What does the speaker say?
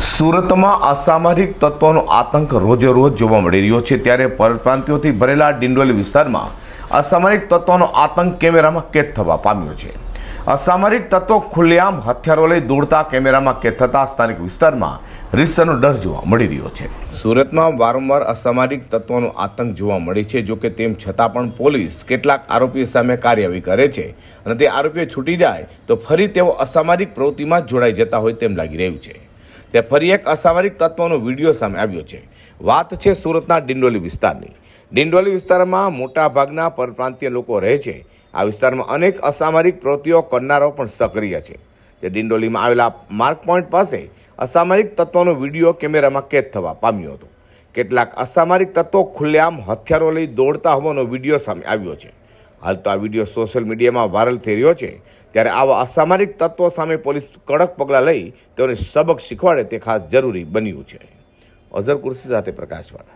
સુરતમાં અસામરિક તત્વોનો આતંક રોજે રોજ જોવા મળી રહ્યો છે. ત્યારે પરપ્રાંતિઓથી ભરેલા ડિંડોલી વિસ્તારમાં અસામરિક તત્વોનો આતંક કેમેરામાં કેદ થવા પામ્યો છે. અસામરિક તત્વો ખુલ્લેઆમ હથિયારો લઈ દોડતા કેમેરામાં કેદ થતા સ્થાનિક વિસ્તારમાં રીસનો ડર જોવા મળી રહ્યો છે. સુરતમાં વારંવાર અસામાજિક તત્વોનો આતંક જોવા મળે છે, જોકે તેમ છતાં પણ પોલીસ કેટલાક આરોપીઓ સામે કાર્યવાહી કરે છે અને તે આરોપીઓ છૂટી જાય તો ફરી તેઓ અસામાજિક પ્રવૃત્તિમાં જોડાઈ જતા હોય તેમ લાગી રહ્યું છે. તે ફરી એક અસામરિક તત્વનો વીડિયો સામે આવ્યો છે. વાત છે સુરતના ડિંડોલી વિસ્તારની. ડિંડોલી વિસ્તારમાં મોટાભાગના પરપ્રાંતીય લોકો રહે છે. આ વિસ્તારમાં અનેક અસામરિક પ્રવૃત્તિઓ કરનારાઓ પણ સક્રિય છે. તે ડિંડોલીમાં આવેલા માર્ક પોઈન્ટ પાસે અસામરિક તત્વોનો વીડિયો કેમેરામાં કેદ થવા પામ્યો હતો. કેટલાક અસામરિક તત્વો ખુલ્લેઆમ હથિયારો લઈ દોડતા હોવાનો વીડિયો સામે આવ્યો છે. હાલ તો આ વીડિયો સોશિયલ મીડિયામાં વાયરલ થઈ રહ્યો છે. ત્યારે આવા અસામાજિક તત્વો સામે પોલીસ કડક પગલાં લઈ તેઓને સબક શીખવાડે તે ખાસ જરૂરી બન્યું છે. અઝર કુર્સી સાથે પ્રકાશવાળા.